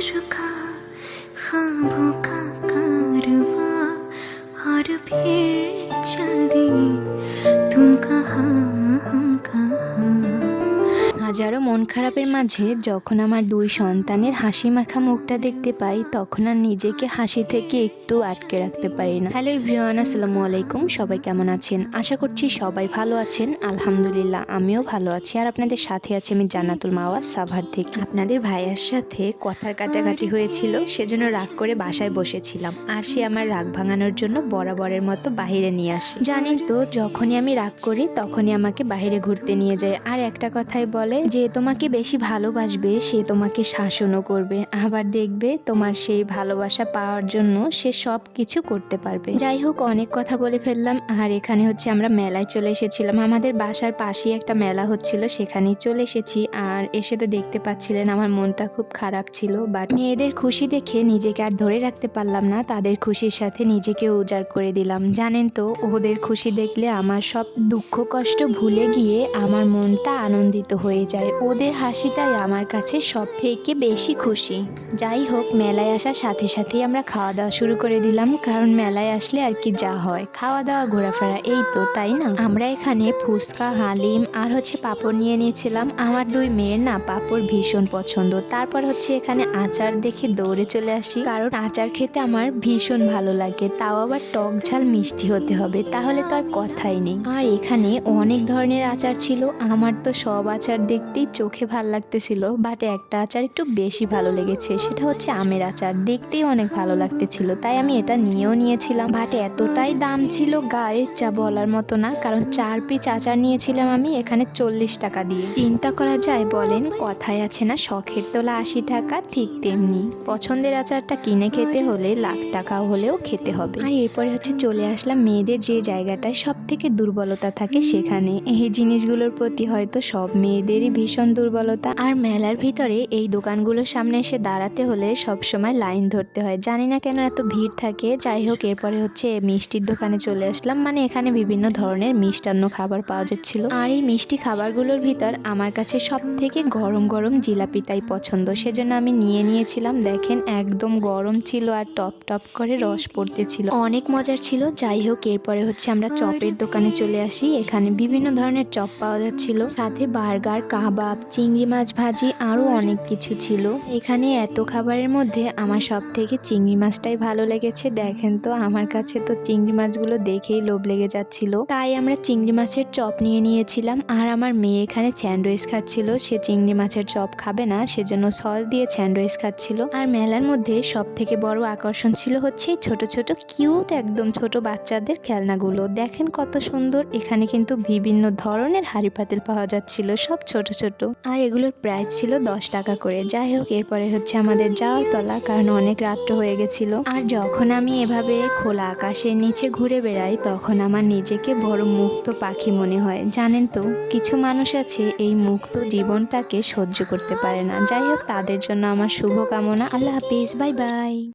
शेर का खाबों का कारवा और फिर चल दी तुम कहा হাজারো মন খারাপের মাঝে যখন আমার দুই সন্তানের হাসি মাখা মুখটা দেখতে পাই, তখন আর নিজেকে হাসি থেকে একটু আটকে রাখতে পারি না। হ্যালো ইভরিওয়ান আসসালামু আলাইকুম। সবাই কেমন আছেন? আশা করছি সবাই ভালো আছেন। আলহামদুলিল্লাহ, আমিও ভালো আছি। আর আপনাদের সাথে আছি আমি জান্নাতুল মাওয়া, সাভার থেকে। আপনাদের ভাইয়ার সাথে কথার কাটাকাটি হয়েছিল, সেজন্য রাগ করে বাসায় বসেছিলাম। আর সে আমার রাগ ভাঙানোর জন্য বরাবরের মতো বাইরে নিয়ে আসে। জানেন তো, যখনই আমি রাগ করি, তখনই আমাকে বাইরে ঘুরতে নিয়ে যায়। আর একটা কথাই বলে যে তোমাকে বেশি ভালোবাসবে, সে তোমাকে শাসনও করবে। আবার দেখবে তোমার সেই ভালোবাসা পাওয়ার জন্য সে সব কিছু করতে পারবে। যাই হোক, অনেক কথা বলে ফেললাম। আর এখানে হচ্ছে আমরা মেলায় চলে এসেছিলাম। আমাদের বাসার পাশেই একটা মেলা হচ্ছিল, সেখানেই চলে এসেছি। আর এসে তো দেখতে পাচ্ছিলেন, আমার মনটা খুব খারাপ ছিল। বাট মেয়েদের খুশি দেখে নিজেকে আর ধরে রাখতে পারলাম না। তাদের খুশির সাথে নিজেকে উজাড় করে দিলাম। জানেন তো, ওদের খুশি দেখলে আমার সব দুঃখ কষ্ট ভুলে গিয়ে আমার মনটা আনন্দিত হয়ে যায়, ওদের হাসিটাই আমার কাছে সব থেকে বেশি খুশি। যাই হোক, মেলায় আসার সাথে সাথেই আমরা খাওয়া দাওয়া শুরু করে দিলাম, কারণ মেলায় আসলে আর কি যা হয়। খাওয়া দাওয়া, ঘোরাফেরা, এই তো, তাই না? আমরা এখানে ফুচকা, হালিম আর হচ্ছে পাঁপড় নিয়ে নিয়েছিলাম। আমার দুই মেয়ের না পাঁপড় ভীষণ পছন্দ। তারপর হচ্ছে এখানে আচার দেখে দৌড়ে চলে আসি, কারণ আচার খেতে আমার ভীষণ ভালো লাগে। তাও আবার টক ঝাল মিষ্টি হতে হবে, তাহলে তো আর কথাই নেই। আর এখানে অনেক ধরনের আচার ছিল, আমার তো সব আচার দেখতেই চোখে ভালো লাগতেছিল বাট একটা আচার একটু বেশি ভালো লেগেছে, সেটা হচ্ছে আমের আচার। দেখতেই অনেক ভালো লাগতেছিল, তাই আমি এটা নিয়েও নিয়েছিলাম। বাট এতটাই দাম ছিল গায়ে, যা বলার মতো না, কারণ চার পিস আচার নিয়েছিলাম আমি, এখানে চল্লিশ টাকা দিয়ে। চিন্তা করা যায় বলেন, কথায় আছে না, শখের তোলা আশি টাকা, ঠিক তেমনি। পছন্দের আচারটা কিনে খেতে হলে, লাখ টাকা হলেও খেতে হবে। আর এরপরে হচ্ছে চলে আসলাম মেয়েদের যে জায়গাটায় সব থেকে দুর্বলতা থাকে সেখানে। এই জিনিসগুলোর প্রতি হয়তো সব মেয়েদেরই ভীষণ দুর্বলতা। আর মেলার ভিতরে এই দোকানগুলোর সামনে এসে দাঁড়াতে হলে সব সময় লাইন ধরতে হয়। জানি না কেন এত ভিড় থাকে। যাই হোক, এরপরে হচ্ছে মিষ্টির দোকানে চলে আসলাম। মানে এখানে বিভিন্ন ধরনের মিষ্টান্ন খাবার পাওয়া যাচ্ছিল। আর এই মিষ্টি খাবারগুলোর ভিতর আমার কাছে সব থেকে গরম গরম জিলাপিটাই পছন্দ। সেজন্য আমি নিয়ে নিয়েছিলাম। দেখেন, একদম গরম ছিল আর টপ টপ করে রস পড়তেছিল। অনেক মজার ছিল। যাই হোক, এরপরে হচ্ছে আমরা চপের দোকানে চলে আসি। এখানে বিভিন্ন ধরনের চপ পাওয়া যাচ্ছিল। সাথে বার্গার কাবাব, চিংড়ি মাছ ভাজি আরও অনেক কিছু ছিল। এখানে এত খাবারের মধ্যে আমার সব থেকে চিংড়ি মাছটাই ভালো লেগেছে। দেখেন তো, আমার কাছে তো চিংড়ি মাছগুলো দেখেই লোভ লেগে যাচ্ছিল। তাই আমরা চিংড়ি মাছের চপ নিয়ে নিয়েছিলাম আর আমার মেয়ে এখানে স্যান্ডউইচ খাচ্ছিল। সে চিংড়ি মাছের চপ খাবে না, সেজন্য সস দিয়ে স্যান্ডউইচ খাচ্ছিল। আর মেলার মধ্যে সব থেকে বড় আকর্ষণ ছিল হচ্ছে ছোট ছোট, কিউট একদম ছোট বাচ্চাদের খেলনাগুলো। দেখেন কত সুন্দর, এখানে কিন্তু বিভিন্ন ধরনের হাড়ি পাতিল পাওয়া যাচ্ছিল, সব ছোট ছোট। আর এগুলোর প্রাইস ছিল দশ টাকা করে। যাই হোক, এরপরে হচ্ছে আমাদের যাওয়ার তলা কারণ অনেক রাত্র হয়ে গেছিল। আর যখন আমি এভাবে খোলা আকাশের নিচে ঘুরে বেড়াই, তখন আমার নিজেকে বড় মুক্ত পাখি মনে হয়। জানেন তো, কিছু মানুষ আছে, এই মুক্ত জীবনটাকে সহ্য করতে পারে না। যাই হোক, তাদের জন্য আমার শুভকামনা। আল্লাহ হাফিজ, বাই বাই।